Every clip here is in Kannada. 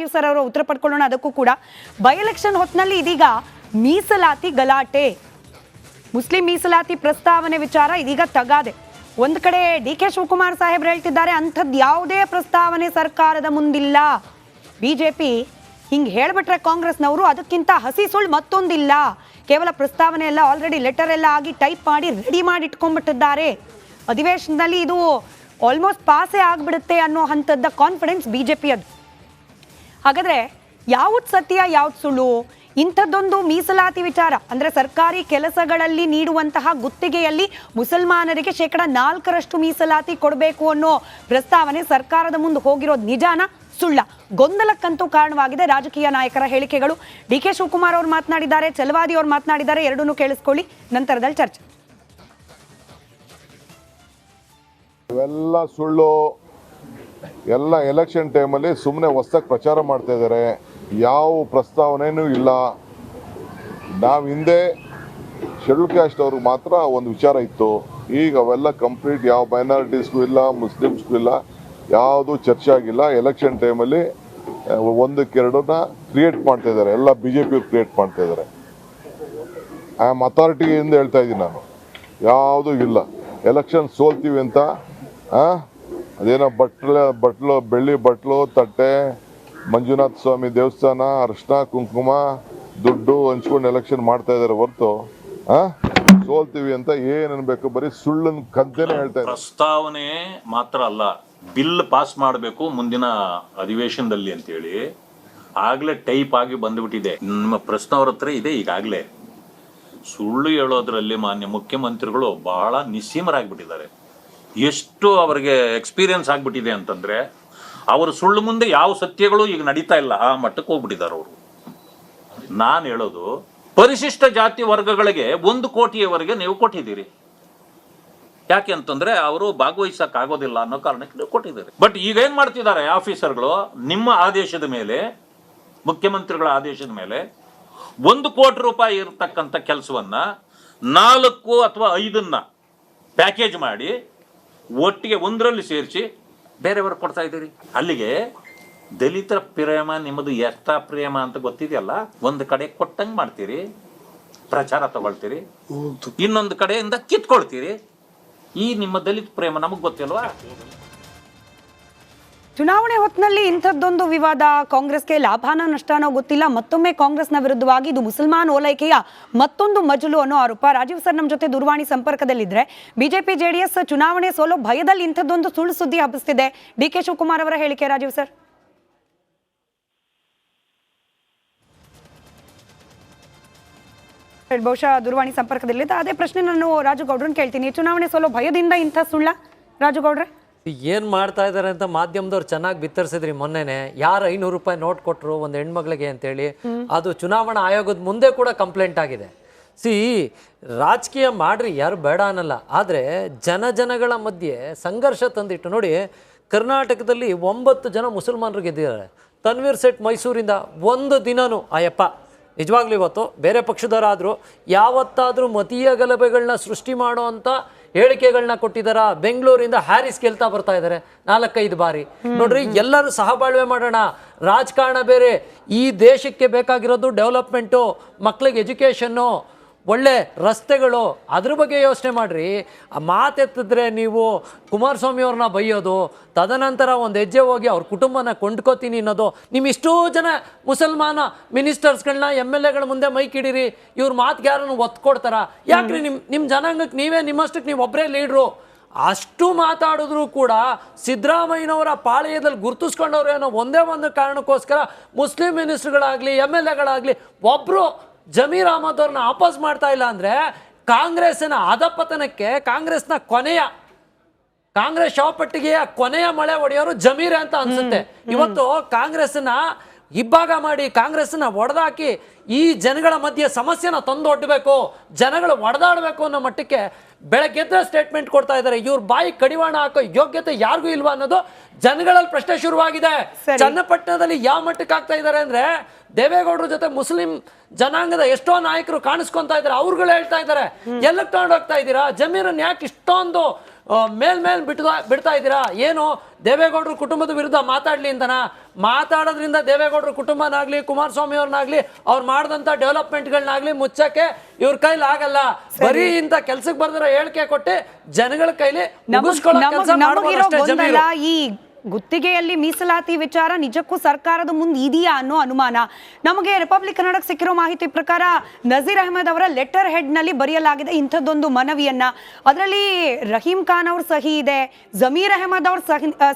ರಾಜೀವ್ ಸರ್ ಅವರ ಉತ್ತರ ಪಡ್ಕೊಳ್ಳೋಣ. ಅದಕ್ಕೂ ಕೂಡ ಬೈ ಎಲೆಕ್ಷನ್ ಹೊತ್ತಿನಲ್ಲಿ ಇದೀಗ ಮೀಸಲಾತಿ ಗಲಾಟೆ. ಮುಸ್ಲಿಂ ಮೀಸಲಾತಿ ಪ್ರಸ್ತಾವನೆ ವಿಚಾರ ಇದೀಗ ತಗಾದೆ. ಒಂದ್ ಕಡೆ ಡಿ ಕೆ ಶಿವಕುಮಾರ್ ಸಾಹೇಬ್ರು ಹೇಳ್ತಿದ್ದಾರೆ ಅಂಥದ್ದು ಯಾವುದೇ ಪ್ರಸ್ತಾವನೆ ಸರ್ಕಾರದ ಮುಂದಿಲ್ಲ. ಬಿಜೆಪಿ ಹಿಂಗ್ ಹೇಳ್ಬಿಟ್ರೆ ಕಾಂಗ್ರೆಸ್ನವರು ಅದಕ್ಕಿಂತ ಹಸಿ ಸುಳ್ಳು ಮತ್ತೊಂದಿಲ್ಲ. ಕೇವಲ ಪ್ರಸ್ತಾವನೆ ಎಲ್ಲ ಆಲ್ರೆಡಿ ಲೆಟರ್ ಎಲ್ಲ ಆಗಿ ಟೈಪ್ ಮಾಡಿ ರೆಡಿ ಮಾಡಿ ಇಟ್ಕೊಂಡ್ಬಿಟ್ಟಿದ್ದಾರೆ. ಅಧಿವೇಶನದಲ್ಲಿ ಇದು ಆಲ್ಮೋಸ್ಟ್ ಪಾಸೇ ಆಗ್ಬಿಡುತ್ತೆ ಅನ್ನೋ ಹಂತದ ಕಾನ್ಫಿಡೆನ್ಸ್ ಬಿಜೆಪಿ ಅದು ಹಾಗಾದ್ರೆ ಯಾವ್ದು ಸತ್ಯ, ಯಾವ್ದು ಸುಳ್ಳು? ಇಂಥದ್ದೊಂದು ಮೀಸಲಾತಿ ವಿಚಾರ, ಅಂದ್ರೆ ಸರ್ಕಾರಿ ಕೆಲಸಗಳಲ್ಲಿ ನೀಡುವಂತಹ ಗುತ್ತಿಗೆಯಲ್ಲಿ ಮುಸಲ್ಮಾನರಿಗೆ ಶೇಕಡ ನಾಲ್ಕರಷ್ಟು ಮೀಸಲಾತಿ ಕೊಡಬೇಕು ಅನ್ನೋ ಪ್ರಸ್ತಾವನೆ ಸರ್ಕಾರದ ಮುಂದೆ ಹೋಗಿರೋದು ನಿಜಾನ, ಸುಳ್ಳ? ಗೊಂದಲಕ್ಕಂತೂ ಕಾರಣವಾಗಿದೆ ರಾಜಕೀಯ ನಾಯಕರ ಹೇಳಿಕೆಗಳು. ಡಿ ಕೆ ಶಿವಕುಮಾರ್ ಅವರು ಮಾತನಾಡಿದ್ದಾರೆ, ಚಲವಾದಿ ಅವರು ಮಾತನಾಡಿದ್ದಾರೆ, ಎರಡನ್ನೂ ಕೇಳಿಸ್ಕೊಳ್ಳಿ. ನಂತರದಲ್ಲಿ ಚರ್ಚೆ. ಇವೆಲ್ಲ ಸುಳ್ಳು. ಎಲ್ಲ ಎಲೆಕ್ಷನ್ ಟೈಮಲ್ಲಿ ಸುಮ್ಮನೆ ಹೊಸ್ದಾಗಿ ಪ್ರಚಾರ ಮಾಡ್ತಾ ಇದ್ದಾರೆ ಯಾವ ಪ್ರಸ್ತಾವನೆಯೂ ಇಲ್ಲ. ನಾವು ಹಿಂದೆ ಶೆಡ್ಯೂಲ್ ಕ್ಯಾಸ್ಟ್ ಅವ್ರಿಗೆ ಮಾತ್ರ ಒಂದು ವಿಚಾರ ಇತ್ತು. ಈಗ ಅವೆಲ್ಲ ಕಂಪ್ಲೀಟ್ ಯಾವ ಮೈನಾರಿಟೀಸ್ಗೂ ಇಲ್ಲ ಮುಸ್ಲಿಮ್ಸ್ಗೂ ಇಲ್ಲ, ಯಾವುದೂ ಚರ್ಚೆ ಆಗಿಲ್ಲ. ಎಲೆಕ್ಷನ್ ಟೈಮಲ್ಲಿ ಒಂದಕ್ಕೆರಡನ್ನ ಕ್ರಿಯೇಟ್ ಮಾಡ್ತಾ ಇದ್ದಾರೆ ಎಲ್ಲ ಬಿ ಜೆ ಪಿಯವ್ರು ಕ್ರಿಯೇಟ್ ಮಾಡ್ತಾ ಇದ್ದಾರೆ ಐ ಆಮ್ ಅಥಾರಿಟಿಯಿಂದ ಹೇಳ್ತಾ ಇದ್ದೀನಿ ನಾನು. ಯಾವುದೂ ಇಲ್ಲ. ಎಲೆಕ್ಷನ್ ಸೋಲ್ತೀವಿ ಅಂತ, ಆ? ಅದೇನೋ ಬಟ್ಲು ಬಟ್ಲು, ಬೆಳ್ಳಿ ಬಟ್ಲು, ತಟ್ಟೆ, ಮಂಜುನಾಥ ಸ್ವಾಮಿ ದೇವಸ್ಥಾನ ಅರ್ಶನ ಕುಂಕುಮ, ದುಡ್ಡು ಹಂಚ್ಕೊಂಡು ಎಲೆಕ್ಷನ್ ಮಾಡ್ತಾ ಇದ್ದಾರೆ ಹೊರತು? ಸೋಲ್ತೀವಿ ಅಂತ ಏನ್ ಅನ್ಬೇಕು? ಬರೀ ಸುಳ್ಳನ್ ಕಂತೆನೆ ಹೇಳ್ತಾ ಪ್ರಸ್ತಾವನೆ ಮಾತ್ರ ಅಲ್ಲ, ಬಿಲ್ ಪಾಸ್ ಮಾಡಬೇಕು ಮುಂದಿನ ಅಧಿವೇಶನದಲ್ಲಿ ಅಂತೇಳಿ ಆಗ್ಲೇ ಟೈಪ್ ಆಗಿ ಬಂದ್ಬಿಟ್ಟಿದೆ. ನಿಮ್ಮ ಪ್ರಶ್ನೆ ಅವ್ರ ಹತ್ರ ಇದೆ ಈಗಾಗಲೇ ಸುಳ್ಳು ಹೇಳೋದ್ರಲ್ಲಿ ಮಾನ್ಯ ಮುಖ್ಯಮಂತ್ರಿಗಳು ಬಹಳ ನಿಸ್ಸೀಮರಾಗ್ಬಿಟ್ಟಿದ್ದಾರೆ. ಎಷ್ಟು ಅವರಿಗೆ ಎಕ್ಸ್ಪೀರಿಯನ್ಸ್ ಆಗಿಬಿಟ್ಟಿದೆ ಅಂತಂದರೆ, ಅವರು ಸುಳ್ಳು ಮುಂದೆ ಯಾವ ಸತ್ಯಗಳು ಈಗ ನಡೀತಾ ಇಲ್ಲ, ಆ ಮಟ್ಟಕ್ಕೆ ಹೋಗ್ಬಿಟ್ಟಿದ್ದಾರೆ ಅವರು. ನಾನು ಹೇಳೋದು, ಪರಿಶಿಷ್ಟ ಜಾತಿ ವರ್ಗಗಳಿಗೆ ಒಂದು ಕೋಟಿಯವರೆಗೆ ನೀವು ಕೊಟ್ಟಿದ್ದೀರಿ. ಯಾಕೆ ಅಂತಂದ್ರೆ ಅವರು ಭಾಗವಹಿಸೋಕ್ಕಾಗೋದಿಲ್ಲ ಅನ್ನೋ ಕಾರಣಕ್ಕೆ ನೀವು ಕೊಟ್ಟಿದ್ದೀರಿ. ಬಟ್ ಈಗ ಏನು ಮಾಡ್ತಿದ್ದಾರೆ ಆಫೀಸರ್ಗಳು? ನಿಮ್ಮ ಆದೇಶದ ಮೇಲೆ, ಮುಖ್ಯಮಂತ್ರಿಗಳ ಆದೇಶದ ಮೇಲೆ ಒಂದು ಕೋಟಿ ರೂಪಾಯಿ ಇರತಕ್ಕಂಥ ಕೆಲಸವನ್ನು ನಾಲ್ಕು ಅಥವಾ ಐದನ್ನು ಪ್ಯಾಕೇಜ್ ಮಾಡಿ ಒಟ್ಟಿಗೆ ಒಂದರಲ್ಲಿ ಸೇರಿಸಿ ಬೇರೆಯವರು ಕೊಡ್ತಾ ಇದ್ದೀರಿ. ಅಲ್ಲಿಗೆ ದಲಿತರ ಪ್ರೇಮ ನಿಮ್ಮದು ಎಷ್ಟ ಪ್ರೇಮ ಅಂತ ಗೊತ್ತಿದೆಯಲ್ಲ ಒಂದು ಕಡೆ ಕೊಟ್ಟಂಗೆ ಮಾಡ್ತೀರಿ ಪ್ರಚಾರ ತಗೊಳ್ತೀರಿ ಇನ್ನೊಂದು ಕಡೆಯಿಂದ ಕಿತ್ಕೊಳ್ತೀರಿ. ಈ ನಿಮ್ಮ ದಲಿತ ಪ್ರೇಮ ನಮಗೆ ಗೊತ್ತಿಲ್ವಾ? ಚುನಾವಣೆ ಹೊತ್ತಿನಲ್ಲಿ ಇಂಥದ್ದೊಂದು ವಿವಾದ, ಕಾಂಗ್ರೆಸ್ಗೆ ಲಾಭಾನ ನಷ್ಟನೋ ಗೊತ್ತಿಲ್ಲ. ಮತ್ತೊಮ್ಮೆ ಕಾಂಗ್ರೆಸ್ನ ವಿರುದ್ಧವಾಗಿ ಇದು ಮುಸಲ್ಮಾನ್ ಓಲೈಕೆಯ ಮತ್ತೊಂದು ಮಜಲು ಅನ್ನೋ ಆರೋಪ. ರಾಜೀವ್ ಸರ್ ನಮ್ಮ ಜೊತೆ ದೂರವಾಣಿ ಸಂಪರ್ಕದಲ್ಲಿದ್ರೆ ಬಿಜೆಪಿ, ಜೆಡಿಎಸ್ ಚುನಾವಣೆ ಸೋಲೋ ಭಯದಲ್ಲಿ ಇಂಥದ್ದೊಂದು ಸುಳ್ಳು ಸುದ್ದಿ ಹಬ್ಬಿಸ್ತಿದೆ. ಡಿ ಕೆ ಶಿವಕುಮಾರ್ ಅವರ ಹೇಳಿಕೆ, ರಾಜೀವ್ ಸರ್. ಬಹುಶಃ ದೂರವಾಣಿ ಸಂಪರ್ಕದಲ್ಲಿದ್ದ ಅದೇ ಪ್ರಶ್ನೆ ನಾನು ರಾಜು ಗೌಡ್ರನ್ನ ಕೇಳ್ತೀನಿ. ಚುನಾವಣೆ ಸೋಲೋ ಭಯದಿಂದ ಇಂಥ ಸುಳ್ಳ? ರಾಜು ಗೌಡ್ರೆ? ಏನ್ ಮಾಡ್ತಾ ಇದಾರೆ ಅಂತ ಮಾಧ್ಯಮದವ್ರು ಚೆನ್ನಾಗಿ ಬಿತ್ತರಿಸಿದ್ರಿ ಮೊನ್ನೆನೆ. ಯಾರು ಐನೂರು ರೂಪಾಯಿ ನೋಟ್ ಕೊಟ್ರು ಒಂದು ಹೆಣ್ಮಗಳಿಗೆ ಅಂತೇಳಿ. ಅದು ಚುನಾವಣಾ ಆಯೋಗದ ಮುಂದೆ ಕೂಡ ಕಂಪ್ಲೇಂಟ್ ಆಗಿದೆ. ಸಿ, ರಾಜಕೀಯ ಮಾಡ್ರಿ, ಯಾರು ಬೇಡ ಅನ್ನಲ್ಲ. ಆದರೆ ಜನ ಜನಗಳ ಮಧ್ಯೆ ಸಂಘರ್ಷ ತಂದಿಟ್ಟು ನೋಡಿ, ಕರ್ನಾಟಕದಲ್ಲಿ ಒಂಬತ್ತು ಜನ ಮುಸಲ್ಮಾನರು ಗೆದ್ದಿದ್ದಾರೆ. ತನ್ವೀರ್ ಸೆಟ್ ಮೈಸೂರಿಂದ ಒಂದು ದಿನವೂ ಆಯಪ್ಪ ನಿಜವಾಗ್ಲೂ ಇವತ್ತು ಬೇರೆ ಪಕ್ಷದವರಾದರೂ ಯಾವತ್ತಾದರೂ ಮತೀಯ ಗಲಭೆಗಳನ್ನ ಸೃಷ್ಟಿ ಮಾಡುವಂಥ ಹೇಳಿಕೆಗಳನ್ನ ಕೊಟ್ಟಿದ್ದಾರ ಬೆಂಗಳೂರಿಂದ ಹ್ಯಾರಿಸ್ ಗೆಲ್ತಾ ಬರ್ತಾ ಇದ್ದಾರೆ ನಾಲ್ಕೈದು ಬಾರಿ. ನೋಡ್ರಿ, ಎಲ್ಲರೂ ಸಹಬಾಳ್ವೆ ಮಾಡೋಣ. ರಾಜಕಾರಣ ಬೇರೆ. ಈ ದೇಶಕ್ಕೆ ಬೇಕಾಗಿರೋದು ಡೆವಲಪ್ಮೆಂಟು ಮಕ್ಳಿಗೆ ಎಜುಕೇಷನ್ನು ಒಳ್ಳೆ ರಸ್ತೆಗಳು ಅದ್ರ ಬಗ್ಗೆ ಯೋಚನೆ ಮಾಡಿರಿ. ಆ ಮಾತೆತ್ತಿದ್ರೆ ನೀವು ಕುಮಾರಸ್ವಾಮಿ ಅವ್ರನ್ನ ಬೈಯೋದು ತದನಂತರ ಒಂದು ಹೆಜ್ಜೆ ಹೋಗಿ ಅವ್ರ ಕುಟುಂಬನ ಕೊಂಡ್ಕೋತೀನಿ ಅನ್ನೋದು ನಿಮ್ಮ ಇಷ್ಟೋ ಜನ ಮುಸಲ್ಮಾನ ಮಿನಿಸ್ಟರ್ಸ್ಗಳನ್ನ ಎಂ ಎಲ್ ಎಗಳ ಮುಂದೆ ಮೈಕಿಡಿರಿ ಇವ್ರ ಮಾತು ಯಾರನ್ನು ಒತ್ಕೊಡ್ತಾರ? ಯಾಕ್ರಿ ನಿಮ್ಮ ನಿಮ್ಮ ಜನಾಂಗಕ್ಕೆ ನೀವೇ ನಿಮ್ಮಷ್ಟಕ್ಕೆ ನೀವು ಒಬ್ಬರೇ ಲೀಡ್ರು? ಅಷ್ಟು ಮಾತಾಡಿದ್ರು ಕೂಡ ಸಿದ್ದರಾಮಯ್ಯನವರ ಪಾಳೆಯದಲ್ಲಿ ಗುರುತಿಸ್ಕೊಂಡವ್ರು ಏನೋ ಒಂದೇ ಒಂದು ಕಾರಣಕ್ಕೋಸ್ಕರ ಮುಸ್ಲಿಂ ಮಿನಿಸ್ಟರ್ಗಳಾಗಲಿ ಎಂ ಎಲ್ ಎಗಳಾಗಲಿ ಒಬ್ಬರು ಜಮೀರ್ ಅಹಮದ್ ಅವ್ರನ್ನ ವಾಪಸ್ ಮಾಡ್ತಾ ಇಲ್ಲ ಅಂದರೆ ಕಾಂಗ್ರೆಸ್ನ ಅಧಪತನಕ್ಕೆ ಕಾಂಗ್ರೆಸ್ನ ಕೊನೆಯ ಕಾಂಗ್ರೆಸ್ ಶವಪಟ್ಟಿಗೆಯ ಕೊನೆಯ ಮಳೆ ಹೊಡೆಯೋರು ಜಮೀರ್ ಅಂತ ಅನ್ಸುತ್ತೆ. ಇವತ್ತು ಕಾಂಗ್ರೆಸ್ನ ಇಬ್ಬಾಗ ಮಾಡಿ ಕಾಂಗ್ರೆಸ್ನ ಒಡೆದಾಕಿ ಈ ಜನಗಳ ಮಧ್ಯೆ ಸಮಸ್ಯೆನ ತಂದೊಡ್ಡಬೇಕು ಜನಗಳು ಒಡೆದಾಡಬೇಕು ಅನ್ನೋ ಮಟ್ಟಕ್ಕೆ ಬೆಳಗ್ಗೆದ್ರೆ ಸ್ಟೇಟ್ಮೆಂಟ್ ಕೊಡ್ತಾ ಇದ್ದಾರೆ. ಇವ್ರ ಬಾಯಿ ಕಡಿವಾಣ ಹಾಕೋ ಯೋಗ್ಯತೆ ಯಾರಿಗೂ ಇಲ್ವಾ ಅನ್ನೋದು ಜನಗಳಲ್ಲಿ ಪ್ರಶ್ನೆ ಶುರುವಾಗಿದೆ. ಚನ್ನಪಟ್ಟಣದಲ್ಲಿ ಯಾವ ಮಟ್ಟಕ್ಕೆ ಆಗ್ತಾ ಇದ್ದಾರೆ ಅಂದ್ರೆ ದೇವೇಗೌಡರ ಜೊತೆ ಮುಸ್ಲಿಂ ಜನಾಂಗದ ಎಷ್ಟೋ ನಾಯಕರು ಕಾಣಿಸ್ಕೊಂತಾ ಇದ್ದಾರೆ. ಅವ್ರುಗಳು ಹೇಳ್ತಾ ಇದ್ದಾರೆ ಎಲ್ಲಕ್ಕೆ ತಗೊಂಡು ಹೋಗ್ತಾ ಇದ್ದೀರಾ? ಜಮೀರನ್ ಯಾಕೆ ಇಷ್ಟೊಂದು ಮೇಲ್ಮೇಲ್ ಬಿಟ್ಟ ಮೇಲ್ ಬಿಡ್ತಾ ಬಿಡ್ತಾ ಇದ್ದೀರಾ? ಏನು ದೇವೇಗೌಡರು ಕುಟುಂಬದ ವಿರುದ್ಧ ಮಾತಾಡ್ಲಿ ಅಂತನಾ? ಮಾತಾಡೋದ್ರಿಂದ ದೇವೇಗೌಡರ ಕುಟುಂಬನಾಗ್ಲಿ ಕುಮಾರಸ್ವಾಮಿ ಅವ್ರನ್ನಾಗ್ಲಿ ಅವ್ರು ಮಾಡಿದಂತ ಡೆವಲಪ್ಮೆಂಟ್ಗಳನ್ನಾಗ್ಲಿ ಮುಚ್ಚಕ್ಕೆ ಇವ್ರ ಕೈಲಿ ಆಗಲ್ಲ. ಬರೀ ಇಂಥ ಕೆಲ್ಸಕ್ಕೆ ಬರ್ದಿರೋ ಹೇಳಿಕೆ ಕೊಟ್ಟು ಜನಗಳ ಕೈಲಿ ನಮಗ್- ಕೆಲಸ ಈ ಗುತ್ತಿಗೆಯಲ್ಲಿ ಮೀಸಲಾತಿ ವಿಚಾರ ನಿಜಕ್ಕೂ ಸರ್ಕಾರದ ಮುಂದೆ ಇದೆಯಾ ಅನ್ನೋ ಅನುಮಾನ? ನಮಗೆ ರಿಪಬ್ಲಿಕ್ ಕನ್ನಡಕ್ಕೆ ಸಿಕ್ಕಿರೋ ಮಾಹಿತಿ ಪ್ರಕಾರ ನಜೀರ್ ಅಹಮದ್ ಅವರ ಲೆಟರ್ ಹೆಡ್ನಲ್ಲಿ ಬರೆಯಲಾಗಿದೆ ಇಂಥದ್ದೊಂದು ಮನವಿಯನ್ನ. ಅದರಲ್ಲಿ ರಹೀಂ ಖಾನ್ ಅವ್ರ ಸಹಿ ಇದೆ, ಜಮೀರ್ ಅಹಮದ್ ಅವ್ರ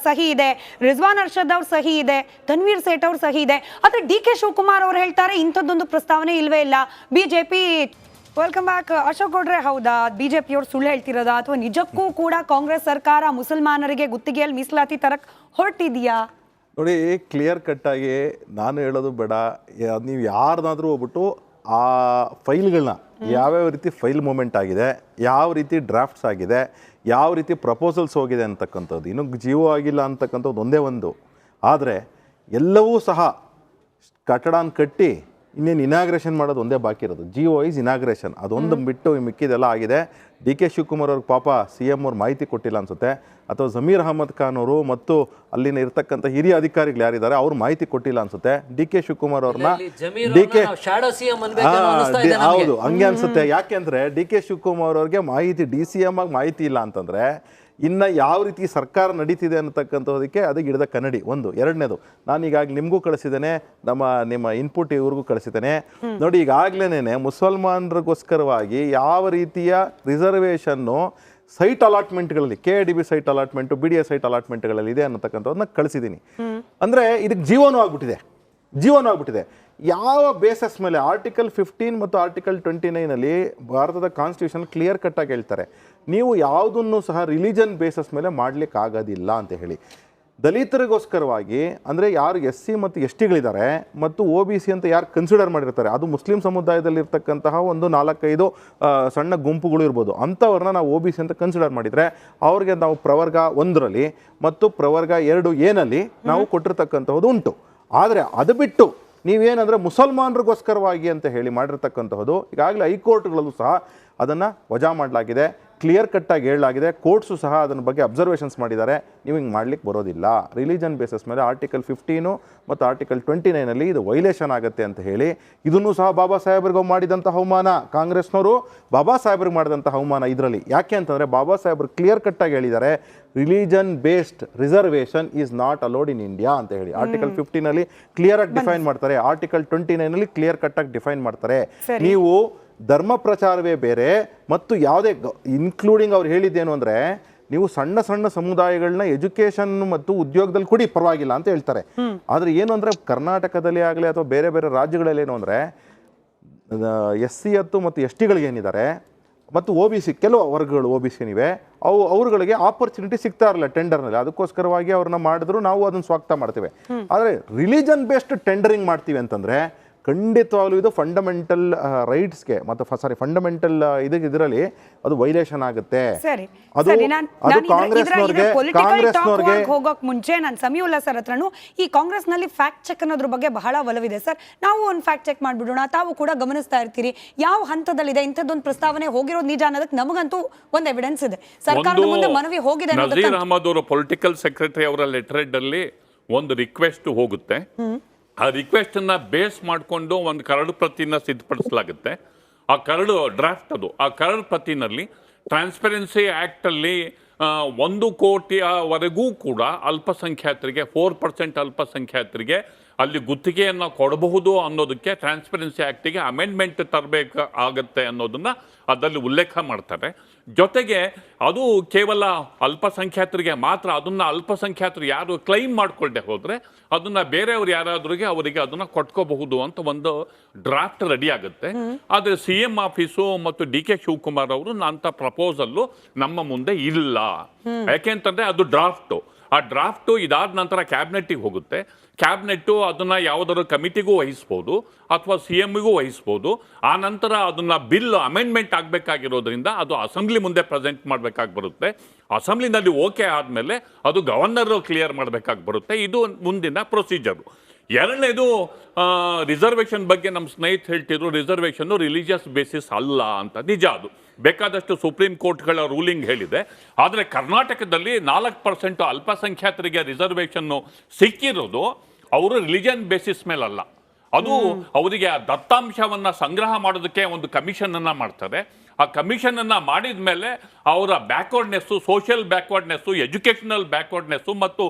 ಸಹಿ ಇದೆ, ರಿಜ್ವಾನ್ ಅರ್ಷದ್ ಅವ್ರ ಸಹಿ ಇದೆ, ತನ್ವೀರ್ ಸೇಠ್ ಅವ್ರ ಸಹಿ ಇದೆ. ಆದ್ರೆ ಡಿ ಕೆ ಶಿವಕುಮಾರ್ ಅವರು ಹೇಳ್ತಾರೆ ಇಂಥದ್ದೊಂದು ಪ್ರಸ್ತಾವನೆ ಇಲ್ವೇ ಇಲ್ಲ. ಬಿಜೆಪಿ ವೆಲ್ಕಮ್ ಬ್ಯಾಕ್ ಅಶೋಕ್ ಗೌಡ್ರೆ. ಹೌದಾ? ಬಿಜೆಪಿಯವ್ರು ಸುಳ್ಳು ಹೇಳ್ತಿರೋದಾ? ಅಥವಾ ನಿಜಕ್ಕೂ ಕೂಡ ಕಾಂಗ್ರೆಸ್ ಸರ್ಕಾರ ಮುಸಲ್ಮಾನರಿಗೆ ಗುತ್ತಿಗೆಯಲ್ಲಿ ಮೀಸಲಾತಿ ತರಕ್ ಹೊರಟಿದೆಯಾ ನೋಡಿ ಕ್ಲಿಯರ್ ಕಟ್ಟಾಗಿ ನಾನು ಹೇಳೋದು ಬೇಡ. ನೀವು ಯಾರನ್ನಾದ್ರೂ ಹೋಗ್ಬಿಟ್ಟು ಆ ಫೈಲ್ಗಳನ್ನ ಯಾವ್ಯಾವ ರೀತಿ ಫೈಲ್ ಮೂಮೆಂಟ್ ಆಗಿದೆ ಯಾವ ರೀತಿ ಡ್ರಾಫ್ಟ್ಸ್ ಆಗಿದೆ ಯಾವ ರೀತಿ ಪ್ರಪೋಸಲ್ಸ್ ಹೋಗಿದೆ ಅಂತಕ್ಕಂಥದ್ದು. ಇನ್ನು ಜೀವ ಆಗಿಲ್ಲ ಅಂತಕ್ಕಂಥದ್ದು ಒಂದೇ ಒಂದು. ಆದರೆ ಎಲ್ಲವೂ ಸಹ ಕಟ್ಟಡನ ಕಟ್ಟಿ ಇನ್ನೇನು ಇನಾಗ್ರೇಷನ್ ಮಾಡೋದು ಒಂದೇ ಬಾಕಿ ಇರೋದು. ಜಿಯೋ ಇಸ್ ಇನಾಗ್ರೇಷನ್ ಅದೊಂದು ಬಿಟ್ಟು ಮಿಕ್ಕಿದೆಲ್ಲ ಆಗಿದೆ. ಡಿ ಕೆ ಶಿವಕುಮಾರ್ ಅವ್ರಿಗೆ ಪಾಪ ಸಿ ಎಂ ಅವ್ರು ಮಾಹಿತಿ ಕೊಟ್ಟಿಲ್ಲ ಅನ್ಸುತ್ತೆ. ಅಥವಾ ಜಮೀರ್ ಅಹಮದ್ ಖಾನ್ ಅವರು ಮತ್ತು ಅಲ್ಲಿನ ಇರ್ತಕ್ಕಂಥ ಹಿರಿಯ ಅಧಿಕಾರಿಗಳು ಯಾರಿದ್ದಾರೆ ಅವ್ರು ಮಾಹಿತಿ ಕೊಟ್ಟಿಲ್ಲ ಅನ್ಸುತ್ತೆ. ಡಿ ಕೆ ಶಿವಕುಮಾರ್ ಅವ್ರನ್ನ ಡಿ ಕೆ ಹೌದು ಹಂಗೆ ಅನ್ಸುತ್ತೆ. ಯಾಕೆಂದ್ರೆ ಡಿ ಕೆ ಶಿವಕುಮಾರ್ ಅವ್ರಿಗೆ ಮಾಹಿತಿ ಡಿ ಸಿ ಎಂ ಆಗಿ ಮಾಹಿತಿ ಇಲ್ಲ ಅಂತಂದ್ರೆ ಇನ್ನ ಯಾವ ರೀತಿ ಸರ್ಕಾರ ನಡೀತಿದೆ ಅನ್ನತಕ್ಕಂಥದಕ್ಕೆ ಅದಕ್ಕೆ ಗಿಡದ ಕನ್ನಡಿ. ಒಂದು. ಎರಡನೇದು ನಾನು ಈಗಾಗಲೇ ನಿಮಗೂ ಕಳಿಸಿದ್ದೇನೆ ನಮ್ಮ ನಿಮ್ಮ ಇನ್ಪುಟ್ ಇವ್ರಿಗೂ ಕಳಿಸಿದ್ದೇನೆ. ನೋಡಿ ಈಗಾಗಲೇ ಮುಸಲ್ಮಾನರಿಗೋಸ್ಕರವಾಗಿ ಯಾವ ರೀತಿಯ reservation site ಅಲಾಟ್ಮೆಂಟ್ಗಳಲ್ಲಿ K D B site allotment B D A site ಅಲಾಟ್ಮೆಂಟ್ಗಳಲ್ಲಿ ಇದೆ ಅನ್ನತಕ್ಕಂಥದನ್ನ ಕಳಿಸಿದ್ದೀನಿ. ಅಂದರೆ ಇದಕ್ಕೆ ಜೀವನೂ ಆಗ್ಬಿಟ್ಟಿದೆ. ಜೀವನ ಆಗ್ಬಿಟ್ಟಿದೆ. ಯಾವ ಬೇಸಸ್ ಮೇಲೆ ಆರ್ಟಿಕಲ್ ಫಿಫ್ಟೀನ್ ಮತ್ತು ಆರ್ಟಿಕಲ್ ಟ್ವೆಂಟಿ ನೈನಲ್ಲಿ ಭಾರತದ ಕಾನ್ಸ್ಟಿಟ್ಯೂಷನ್ ಕ್ಲಿಯರ್ ಕಟ್ಟಾಗಿ ಹೇಳ್ತಾರೆ. ನೀವು ಯಾವುದನ್ನು ಸಹ ರಿಲಿಜನ್ ಬೇಸಸ್ ಮೇಲೆ ಮಾಡ್ಲಿಕ್ಕೆ ಆಗೋದಿಲ್ಲ ಅಂತ ಹೇಳಿ. ದಲಿತರಿಗೋಸ್ಕರವಾಗಿ ಅಂದರೆ ಯಾರು ಎಸ್ ಸಿ ಮತ್ತು ಎಸ್ ಟಿಗಳಿದ್ದಾರೆ ಮತ್ತು ಒ ಬಿ ಸಿ ಅಂತ ಯಾರು ಕನ್ಸಿಡರ್ ಮಾಡಿರ್ತಾರೆ ಅದು ಮುಸ್ಲಿಂ ಸಮುದಾಯದಲ್ಲಿರ್ತಕ್ಕಂತಹ ಒಂದು ನಾಲ್ಕೈದು ಸಣ್ಣ ಗುಂಪುಗಳು ಇರ್ಬೋದು. ಅಂಥವ್ರನ್ನ ನಾವು ಒ ಬಿ ಸಿ ಅಂತ ಕನ್ಸಿಡರ್ ಮಾಡಿದರೆ ಅವ್ರಿಗೆ ನಾವು ಪ್ರವರ್ಗ ಒಂದರಲ್ಲಿ ಮತ್ತು ಪ್ರವರ್ಗ ಎರಡು ಏನಲ್ಲಿ ನಾವು ಕೊಟ್ಟಿರ್ತಕ್ಕಂಥದ್ದು ಉಂಟು. ಆದರೆ ಅದು ಬಿಟ್ಟು ನೀವೇನಂದರೆ ಮುಸಲ್ಮಾನರಿಗೋಸ್ಕರವಾಗಿ ಅಂತ ಹೇಳಿ ಮಾಡಿರ್ತಕ್ಕಂತಹದ್ದು ಈಗಾಗಲೇ ಹೈಕೋರ್ಟ್ಗಳಲ್ಲೂ ಸಹ ಅದನ್ನು ವಜಾ ಮಾಡಲಾಗಿದೆ. ಕ್ಲಿಯರ್ ಕಟ್ಟಾಗಿ ಹೇಳಲಾಗಿದೆ. ಕೋರ್ಟ್ಸು ಸಹ ಅದನ್ನ ಬಗ್ಗೆ ಅಬ್ಸರ್ವೇಷನ್ಸ್ ಮಾಡಿದ್ದಾರೆ. ನೀವು ಹಿಂಗೆ ಮಾಡ್ಲಿಕ್ಕೆ ಬರೋದಿಲ್ಲ. ರಿಲಿಜನ್ ಬೇಸಸ್ ಮೇಲೆ ಆರ್ಟಿಕಲ್ ಫಿಫ್ಟೀನು ಮತ್ತು ಆರ್ಟಿಕಲ್ ಟ್ವೆಂಟಿ ನೈನಲ್ಲಿ ಇದು ವೈಲೇಷನ್ ಆಗುತ್ತೆ ಅಂತ ಹೇಳಿ ಇದನ್ನು ಸಹ ಬಾಬಾ ಸಾಹೇಬ್ರಿಗೂ ಮಾಡಿದಂಥ ಅವಮಾನ ಕಾಂಗ್ರೆಸ್ನವರು. ಬಾಬಾ ಸಾಹೇಬ್ರಿಗೆ ಮಾಡಿದಂಥ ಅವಮಾನ ಇದರಲ್ಲಿ. ಯಾಕೆ ಅಂತಂದರೆ ಬಾಬಾ ಸಾಹೇಬ್ರು ಕ್ಲಿಯರ್ ಕಟ್ಟಾಗಿ ಹೇಳಿದ್ದಾರೆ religion based reservation is not allowed in India ಅಂತ ಹೇಳಿ. ಆರ್ಟಿಕಲ್ ಫಿಫ್ಟೀನಲ್ಲಿ ಕ್ಲಿಯರ್ ಆಗಿ ಡಿಫೈನ್ ಮಾಡ್ತಾರೆ. ಆರ್ಟಿಕಲ್ ಟ್ವೆಂಟಿ ನೈನಲ್ಲಿ ಕ್ಲಿಯರ್ ಕಟ್ಟಾಗಿ ಡಿಫೈನ್ ಮಾಡ್ತಾರೆ. ನೀವು ಧರ್ಮ ಪ್ರಚಾರವೇ ಬೇರೆ ಮತ್ತು ಯಾವುದೇ ಇನ್ಕ್ಲೂಡಿಂಗ್ ಅವ್ರು ಹೇಳಿದ್ದೇನು ಅಂದರೆ ನೀವು ಸಣ್ಣ ಸಣ್ಣ ಸಮುದಾಯಗಳನ್ನ ಎಜುಕೇಶನ್ ಮತ್ತು ಉದ್ಯೋಗದಲ್ಲಿ ಕೊಡಿ ಪರವಾಗಿಲ್ಲ ಅಂತ ಹೇಳ್ತಾರೆ. ಆದರೆ ಏನು ಅಂದರೆ ಕರ್ನಾಟಕದಲ್ಲಿ ಆಗಲಿ ಅಥವಾ ಬೇರೆ ಬೇರೆ ರಾಜ್ಯಗಳಲ್ಲಿ ಏನು ಅಂದರೆ ಎಸ್ ಸಿ ಹತ್ತು ಮತ್ತು ಎಸ್ ಟಿಗಳಿಗೆ ಏನಿದ್ದಾರೆ ಮತ್ತು ಒ ಬಿ ಸಿ ಕೆಲವು ವರ್ಗಗಳು ಒ ಬಿ ಸಿ ಏನಿವೆ ಅವು ಅವ್ರುಗಳಿಗೆ ಆಪರ್ಚುನಿಟಿ ಸಿಗ್ತಾ ಇರಲಿಲ್ಲ ಟೆಂಡರ್ನಲ್ಲಿ ಅದಕ್ಕೋಸ್ಕರವಾಗಿ ಅವ್ರನ್ನ ಮಾಡಿದ್ರು ನಾವು ಅದನ್ನು ಸ್ವಾಗತ ಮಾಡ್ತೇವೆ. ಆದರೆ ರಿಲಿಜನ್ ಬೇಸ್ಡ್ ಟೆಂಡರಿಂಗ್ ಮಾಡ್ತೀವಿ ಅಂತಂದರೆ ಖಂಡಿತವಾಗ್ಲೂ ಇದು ಫಂಡಮೆಂಟಲ್ ರೈಟ್ಸ್ಗೆ ಮತ್ತು ಸಾರಿ ಫಂಡಮೆಂಟಲ್ ಇದಕ್ಕೆ ಇದರಲ್ಲಿ ಅದು ವೈಲೇಷನ್ ಆಗುತ್ತೆ. ಸರಿ. ಅದು ಸರಿ ನಾನ್ ಅದು ಕಾಂಗ್ರೆಸ್ನವ್ರಿಗೆ ಕಾಂಗ್ರೆಸ್ನವ್ರಿಗೆ ಹೋಗೋಕ್ ಮುಂಚೆ ನಾನು ಸಮೀವುಲ್ಲಾ ಸರ್ ಹತ್ರನು ಈ ಕಾಂಗ್ರೆಸ್ನಲ್ಲಿ ಫ್ಯಾಕ್ಟ್ ಚೆಕ್ ಅನ್ನೋದ್ರ ಬಗ್ಗೆ ಬಹಳ ಒಲವಿದೆ ಸರ್. ನಾವು ಒಂದು ಫ್ಯಾಕ್ಟ್ ಚೆಕ್ ಮಾಡ್ಬಿಡೋಣ. ತಾವು ಕೂಡ ಗಮನಿಸ್ತಾ ಇರ್ತೀರಿ. ಯಾವ ಹಂತದಲ್ಲಿದೆ? ಇಂಥದ್ದೊಂದು ಪ್ರಸ್ತಾವನೆ ಹೋಗಿರೋದು ನಿಜ ಅನ್ನೋದಕ್ಕೆ ನಮಗಂತೂ ಒಂದು ಎವಿಡೆನ್ಸ್ ಇದೆ. ಸರ್ಕಾರದ ಮುಂದೆ ಮನವಿ ಹೋಗಿದೆ ಅನ್ನೋದಕ್ಕೆ ಅಹಮದ್ ಅವರು ಪೊಲಿಟಿಕಲ್ ಸೆಕ್ರೆಟರಿ ಅವರ ಲೆಟರ್ ಅಲ್ಲಿ ಒಂದು ರಿಕ್ವೆಸ್ಟ್ ಹೋಗುತ್ತೆ. ಆ ರಿಕ್ವೆಸ್ಟನ್ನು ಬೇಸ್ ಮಾಡಿಕೊಂಡು ಒಂದು ಕರಡು ಪ್ರತಿನ ಸಿದ್ಧಪಡಿಸಲಾಗುತ್ತೆ. ಆ ಕರಡು ಡ್ರಾಫ್ಟ್ ಅದು. ಆ ಕರಡು ಪ್ರತಿನಲ್ಲಿ ಟ್ರಾನ್ಸ್ಪರೆನ್ಸಿ ಆ್ಯಕ್ಟಲ್ಲಿ ಒಂದು ಕೋಟಿಯವರೆಗೂ ಕೂಡ ಅಲ್ಪಸಂಖ್ಯಾತರಿಗೆ ಫೋರ್ ಪರ್ಸೆಂಟ್ ಅಲ್ಪಸಂಖ್ಯಾತರಿಗೆ ಅಲ್ಲಿ ಗುತ್ತಿಗೆಯನ್ನು ಕೊಡಬಹುದು ಅನ್ನೋದಕ್ಕೆ ಟ್ರಾನ್ಸ್ಪರೆನ್ಸಿ ಆ್ಯಕ್ಟಿಗೆ ಅಮೆಂಡ್ಮೆಂಟ್ ತರಬೇಕು ಆಗತ್ತೆ ಅನ್ನೋದನ್ನ ಅದರಲ್ಲಿ ಉಲ್ಲೇಖ ಮಾಡ್ತಾರೆ. ಜೊತೆಗೆ ಅದು ಕೇವಲ ಅಲ್ಪಸಂಖ್ಯಾತರಿಗೆ ಮಾತ್ರ, ಅದನ್ನ ಅಲ್ಪಸಂಖ್ಯಾತರು ಯಾರು ಕ್ಲೈಮ್ ಮಾಡ್ಕೊಳ್ಳದೆ ಹೋದ್ರೆ ಅದನ್ನ ಬೇರೆಯವರು ಯಾರಾದ್ರಿಗೆ ಅವರಿಗೆ ಅದನ್ನ ಕೊಟ್ಕೋಬಹುದು ಅಂತ ಒಂದು ಡ್ರಾಫ್ಟ್ ರೆಡಿ ಆಗುತ್ತೆ. ಆದ್ರೆ ಸಿ ಎಂ ಆಫೀಸು ಮತ್ತು ಡಿ ಕೆ ಶಿವಕುಮಾರ್ ಅವರು ಅಂತ ಪ್ರಪೋಸಲ್ಲು ನಮ್ಮ ಮುಂದೆ ಇಲ್ಲ. ಯಾಕೆಂತಂದ್ರೆ ಅದು ಡ್ರಾಫ್ಟು ಆ ಡ್ರಾಫ್ಟು ಇದಾದ ನಂತರ ಕ್ಯಾಬಿನೆಟ್ಟಿಗೆ ಹೋಗುತ್ತೆ. ಕ್ಯಾಬಿನೆಟ್ಟು ಅದನ್ನು ಯಾವುದಾದ್ರು ಕಮಿಟಿಗೂ ವಹಿಸ್ಬೋದು ಅಥವಾ ಸಿ ಎಮ್ಗೂ ವಹಿಸ್ಬೋದು. ಆ ನಂತರ ಅದನ್ನು ಬಿಲ್ ಅಮೆಂಡ್ಮೆಂಟ್ ಆಗಬೇಕಾಗಿರೋದ್ರಿಂದ ಅದು ಅಸೆಂಬ್ಲಿ ಮುಂದೆ ಪ್ರೆಸೆಂಟ್ ಮಾಡಬೇಕಾಗಿ ಬರುತ್ತೆ. ಅಸೆಂಬ್ಲಿನಲ್ಲಿ ಓಕೆ ಆದಮೇಲೆ ಅದು ಗವರ್ನರು ಕ್ಲಿಯರ್ ಮಾಡಬೇಕಾಗಿ ಬರುತ್ತೆ. ಇದು ಮುಂದಿನ ಪ್ರೊಸೀಜರು ಎರಡನೇದು ರಿಸರ್ವೇಷನ್ ಬಗ್ಗೆ ನಮ್ಮ ಸ್ನೇಹಿತ ಹೇಳ್ತಿದ್ರು ರಿಸರ್ವೇಷನ್ನು ರಿಲಿಜಿಯಸ್ ಬೇಸಿಸ್ ಅಲ್ಲ ಅಂತ. ನಿಜ ಅದು. ಬೇಕಾದಷ್ಟು ಸುಪ್ರೀಂ ಕೋರ್ಟ್ಗಳ ರೂಲಿಂಗ್ ಹೇಳಿದೆ. ಆದರೆ ಕರ್ನಾಟಕದಲ್ಲಿ ನಾಲ್ಕು ಪರ್ಸೆಂಟ್ ಅಲ್ಪಸಂಖ್ಯಾತರಿಗೆ ರಿಸರ್ವೇಷನ್ನು ಸಿಕ್ಕಿರೋದು ಅವರು ರಿಲಿಜನ್ ಬೇಸಿಸ್ ಮೇಲಲ್ಲ. ಅದು ಅವರಿಗೆ ಆ ದತ್ತಾಂಶವನ್ನು ಸಂಗ್ರಹ ಮಾಡೋದಕ್ಕೆ ಒಂದು ಕಮಿಷನನ್ನು ಮಾಡ್ತಾರೆ. ಆ ಕಮಿಷನನ್ನು ಮಾಡಿದ ಮೇಲೆ ಅವರ ಬ್ಯಾಕ್ವರ್ಡ್ನೆಸ್ಸು ಸೋಷಿಯಲ್ ಬ್ಯಾಕ್ವರ್ಡ್ನೆಸ್ಸು ಎಜುಕೇಷನಲ್ ಬ್ಯಾಕ್ವರ್ಡ್ನೆಸ್ಸು ಮತ್ತು